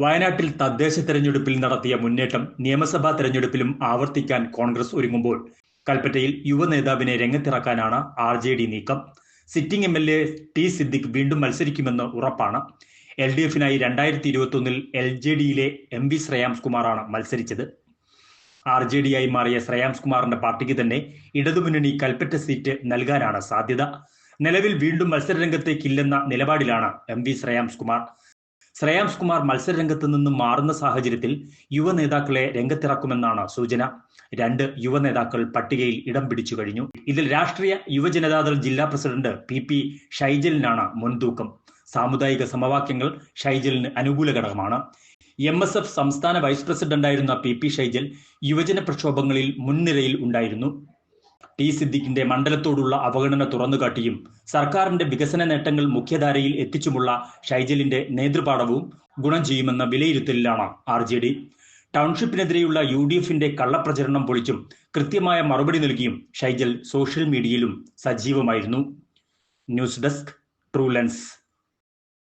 വയനാട്ടിൽ തദ്ദേശ തെരഞ്ഞെടുപ്പിൽ നടത്തിയ മുന്നേറ്റം നിയമസഭാ തെരഞ്ഞെടുപ്പിലും ആവർത്തിക്കാൻ കോൺഗ്രസ് ഒരുങ്ങുമ്പോൾ കൽപ്പറ്റയിൽ യുവ നേതാവിനെ രംഗത്തിറക്കാനാണ് ആർ ജെ ഡി നീക്കം. Sitting M L A T Siddique വീണ്ടും മത്സരിക്കുമെന്ന് ഉറപ്പാണ്. എൽ ഡി എഫിനായി രണ്ടായിരത്തി ഇരുപത്തി ഒന്നിൽ എൽ ജെ ഡിയിലെ എം വി ശ്രേയാംസ് കുമാറാണ് മത്സരിച്ചത്. ആർ ജെ ഡി ആയി മാറിയ ശ്രേയാംസ് കുമാറിന്റെ പാർട്ടിക്ക് തന്നെ ഇടതുമുന്നണി കൽപ്പറ്റ സീറ്റ് നൽകാനാണ് സാധ്യത. നിലവിൽ വീണ്ടും മത്സരരംഗത്തേക്കില്ലെന്ന നിലപാടിലാണ് എം വി ശ്രേയാംസ് കുമാർ. ശ്രേയാംസ് കുമാർ മത്സരരംഗത്ത് നിന്ന് മാറുന്ന സാഹചര്യത്തിൽ യുവ നേതാക്കളെ രംഗത്തിറക്കുമെന്നാണ് സൂചന. രണ്ട് യുവ നേതാക്കൾ പട്ടികയിൽ ഇടം പിടിച്ചു കഴിഞ്ഞു. ഇതിൽ രാഷ്ട്രീയ യുവജനതാദൾ ജില്ലാ പ്രസിഡന്റ് പി പി ഷൈജലിനാണ് മുൻതൂക്കം. സാമുദായിക സമവാക്യങ്ങൾ ഷൈജലിന് അനുകൂല ഘടകമാണ്. എം എസ് എഫ് സംസ്ഥാന വൈസ് പ്രസിഡന്റായിരുന്ന പി പി ഷൈജൽ യുവജന പ്രക്ഷോഭങ്ങളിൽ മുൻനിരയിൽ ഉണ്ടായിരുന്നു. ടി സിദ്ദിഖിന്റെ മണ്ഡലത്തോടുള്ള അവഗണന തുറന്നുകാട്ടിയും സർക്കാരിന്റെ വികസന നേട്ടങ്ങൾ മുഖ്യധാരയിൽ എത്തിച്ചുമുള്ള ഷൈജലിന്റെ നേതൃപാഠവും ഗുണം ചെയ്യുമെന്ന വിലയിരുത്തലിലാണ് ആർ ജെ ഡി. ടൗൺഷിപ്പിനെതിരെയുള്ള യു ഡി എഫിന്റെ കള്ളപ്രചരണം പൊളിച്ചും കൃത്യമായ മറുപടി നൽകിയും ഷൈജൽ സോഷ്യൽ മീഡിയയിലും സജീവമായിരുന്നു. News desk true lens.